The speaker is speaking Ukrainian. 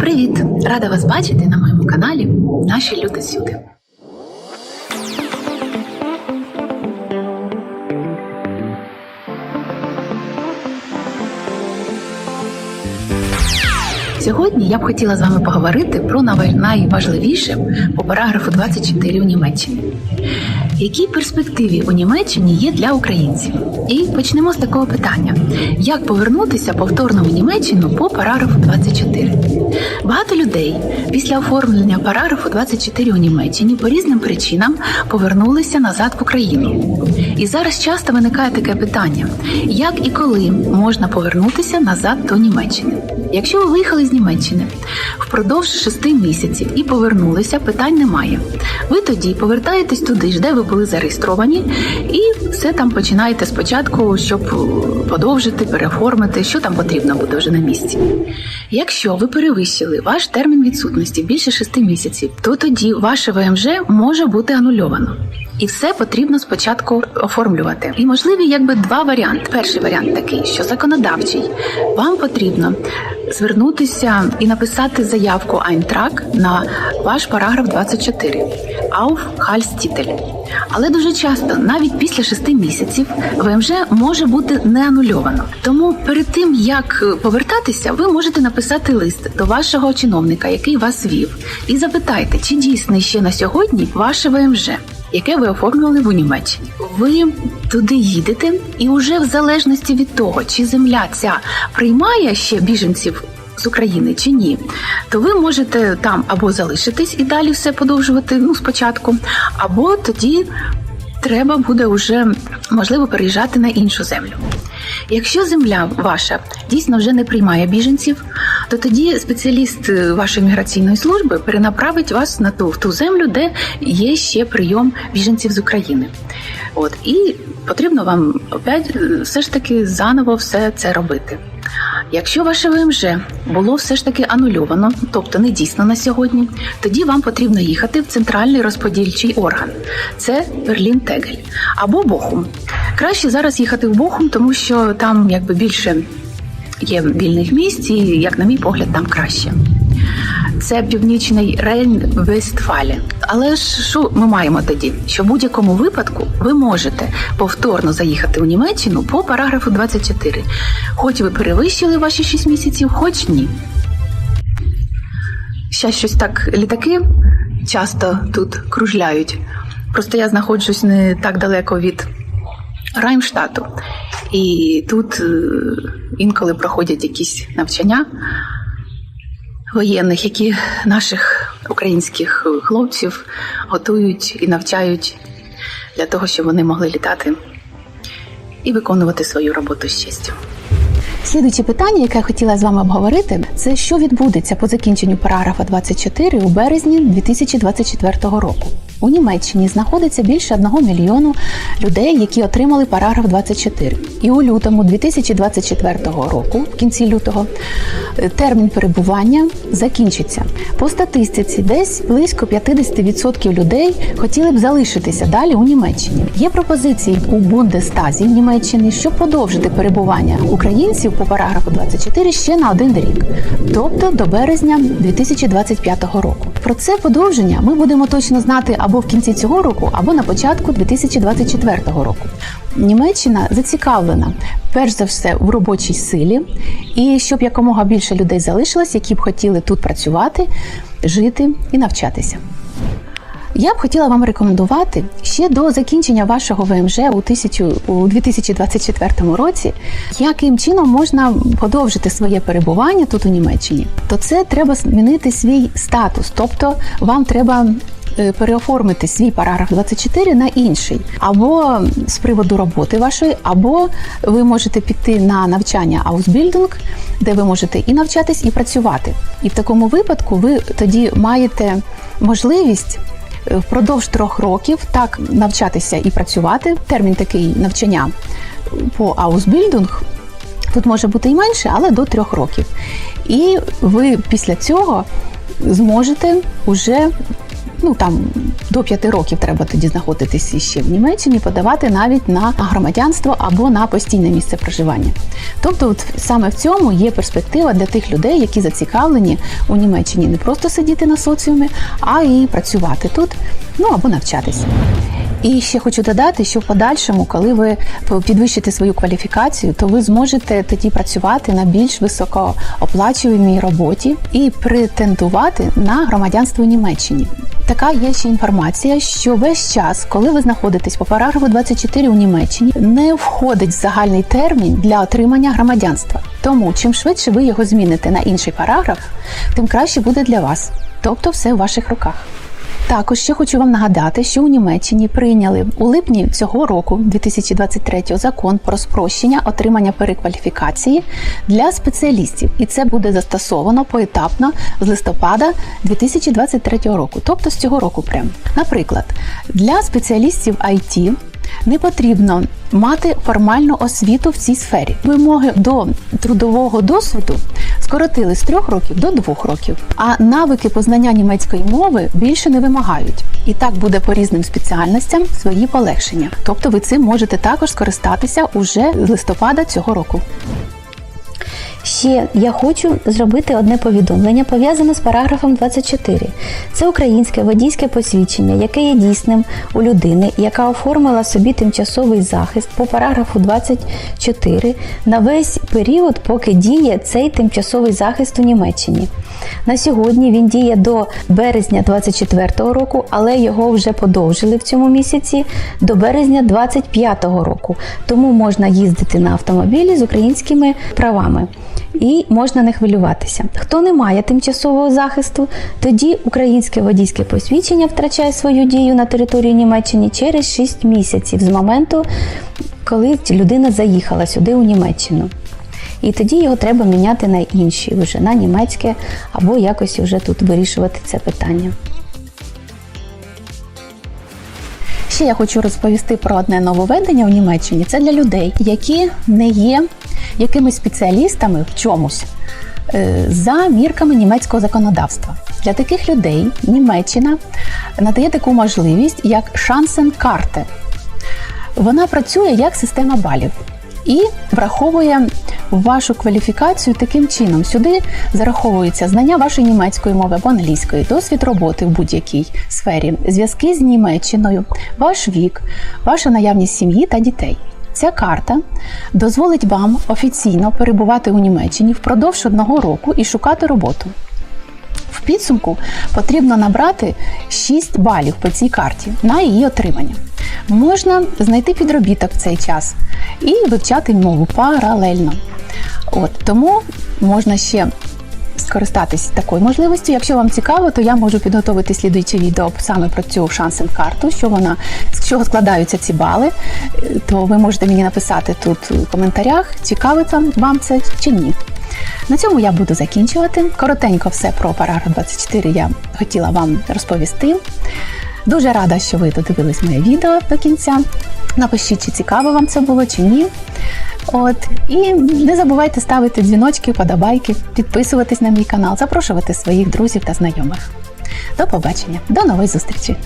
Привіт! Рада вас бачити на моєму каналі Наші люди сюди. Сьогодні я б хотіла з вами поговорити про найважливіше по параграфу 24 у Німеччині. Які перспективи у Німеччині є для українців? І почнемо з такого питання: як повернутися повторно в Німеччину по параграфу 24? Багато людей після оформлення параграфу 24 у Німеччині по різним причинам повернулися назад в Україну. І зараз часто виникає таке питання: як і коли можна повернутися назад до Німеччини? Якщо ви виїхали з Німеччини впродовж шести місяців і повернулися, питань немає. Ви тоді повертаєтесь туди ж, де ви були зареєстровані, і все там починаєте спочатку, щоб подовжити, переоформити, що там потрібно буде вже на місці. Якщо ви перевищили ваш термін відсутності більше шести місяців, то тоді ваше ВМЖ може бути анульовано. І все потрібно спочатку оформлювати. І можливі якби два варіанти. Перший варіант такий, що законодавчий. Вам потрібно звернутися і написати заявку Айнтрак на ваш параграф 24 Auf Halstitel. Але дуже часто, навіть після шести місяців, ВМЖ може бути не анульовано. Тому перед тим як повертатися, ви можете написати лист до вашого чиновника, який вас вів, і запитайте, чи дійсний ще на сьогодні ваше ВМЖ. Яке ви оформлювали в Німеччині? Ви туди їдете, і вже в залежності від того, чи земля ця приймає ще біженців з України чи ні, то ви можете там або залишитись і далі все подовжувати ну спочатку, або тоді треба буде вже можливо переїжджати на іншу землю. Якщо земля ваша дійсно вже не приймає біженців, то тоді спеціаліст е, вашої міграційної служби перенаправить вас на ту в ту землю, де є ще прийом біженців з України. От і потрібно вам опять е, все ж таки заново все це робити. Якщо ваше ВМЖ було все ж таки анульовано, тобто не дійсно на сьогодні, тоді вам потрібно їхати в центральний розподільчий орган. Це Берлін Тегель або Бохум. Краще зараз їхати в Бохум, тому що там якби більше є вільних місць, і, як на мій погляд, там краще. Це північний Рейн Вестфалі. Але ж що ми маємо тоді? Що в будь-якому випадку ви можете повторно заїхати у Німеччину по параграфу 24. Хоч ви перевищили ваші 6 місяців, хоч ні. Ще щось так літаки часто тут кружляють. Просто я знаходжусь не так далеко від Раймштату. І тут е, інколи проходять якісь навчання воєнних, які наших українських хлопців готують і навчають для того, щоб вони могли літати і виконувати свою роботу з честю. Слідуюче питання, яке я хотіла з вами обговорити, це що відбудеться по закінченню параграфа 24 у березні 2024 року. У Німеччині знаходиться більше 1 мільйону людей, які отримали параграф 24. І у лютому 2024 року, в кінці лютого, е, термін перебування закінчиться. По статистиці, десь близько 50% людей хотіли б залишитися далі у Німеччині. Є пропозиції у Бундестазі Німеччини, щоб подовжити перебування українців по параграфу 24 ще на один рік, тобто до березня 2025 року. Про це подовження ми будемо точно знати або в кінці цього року, або на початку 2024 року. Німеччина зацікавлена перш за все в робочій силі, і щоб якомога більше людей залишилось, які б хотіли тут працювати, жити і навчатися. Я б хотіла вам рекомендувати ще до закінчення вашого ВМЖ у, тисячу, у 2024 році, яким чином можна подовжити своє перебування тут у Німеччині, то це треба змінити свій статус, тобто вам треба е, переоформити свій параграф 24 на інший, або з приводу роботи вашої, або ви можете піти на навчання Ausbildung, де ви можете і навчатись, і працювати. І в такому випадку ви тоді маєте можливість впродовж трьох років так навчатися і працювати. Термін такий навчання по Ausbildung тут може бути і менше, але до трьох років. І ви після цього зможете уже ну там до 5 років треба тоді знаходитися ще в Німеччині, подавати навіть на громадянство або на постійне місце проживання. Тобто, от саме в цьому є перспектива для тих людей, які зацікавлені у Німеччині не просто сидіти на соціумі, а і працювати тут, ну або навчатися. І ще хочу додати, що в подальшому, коли ви підвищите свою кваліфікацію, то ви зможете тоді працювати на більш високооплачуваній роботі і претендувати на громадянство в Німеччині. Така є ще інформація, що весь час, коли ви знаходитесь по параграфу 24 у Німеччині, не входить в загальний термін для отримання громадянства. Тому чим швидше ви його зміните на інший параграф, тим краще буде для вас. Тобто все в ваших руках. Також ще хочу вам нагадати, що у Німеччині прийняли у липні цього року, 2023, закон про спрощення отримання перекваліфікації для спеціалістів, і це буде застосовано поетапно з листопада 2023 року, тобто з цього року прям. Наприклад, для спеціалістів IT не потрібно мати формальну освіту в цій сфері. Вимоги до трудового досвіду скоротили з трьох років до двох років, а навики познання німецької мови більше не вимагають. І так буде по різним спеціальностям свої полегшення. Тобто ви цим можете також скористатися уже з листопада цього року. Ще я хочу зробити одне повідомлення пов'язане з параграфом 24. Це українське водійське посвідчення, яке є дійсним у людини, яка оформила собі тимчасовий захист по параграфу 24 на весь період, поки діє цей тимчасовий захист у Німеччині. На сьогодні він діє до березня 24 року, але його вже подовжили в цьому місяці до березня 25 року. Тому можна їздити на автомобілі з українськими правами і можна не хвилюватися. Хто не має тимчасового захисту, тоді українське водійське посвідчення втрачає свою дію на території Німеччини через 6 місяців з моменту, коли людина заїхала сюди у Німеччину. І тоді його треба міняти на інші, вже на німецьке, або якось вже тут вирішувати це питання. Ще я хочу розповісти про одне нововведення в Німеччині. Це для людей, які не є якимись спеціалістами в чомусь е, за мірками німецького законодавства. Для таких людей Німеччина надає таку можливість, як шансенкарте. Вона працює як система балів і враховує вашу кваліфікацію таким чином. Сюди зараховуються знання вашої німецької мови або англійської, досвід роботи в будь-якій сфері, зв'язки з Німеччиною, ваш вік, ваша наявність сім'ї та дітей. Ця карта дозволить вам офіційно перебувати у Німеччині впродовж одного року і шукати роботу. В підсумку потрібно набрати 6 балів по цій карті на її отримання. Можна знайти підробіток в цей час і вивчати мову паралельно. От тому можна ще скористатись такою можливістю. Якщо вам цікаво, то я можу підготовити слідуюче відео саме про цю шансен-карту, що вона з чого складаються ці бали. То ви можете мені написати тут в коментарях, цікавиться вам це чи ні. На цьому я буду закінчувати. Коротенько все про параграф 24 я хотіла вам розповісти. Дуже рада, що ви додивились моє відео до кінця. Напишіть, чи цікаво вам це було, чи ні. От і не забувайте ставити дзвіночки, подобайки, підписуватись на мій канал, запрошувати своїх друзів та знайомих. До побачення, до нової зустрічі!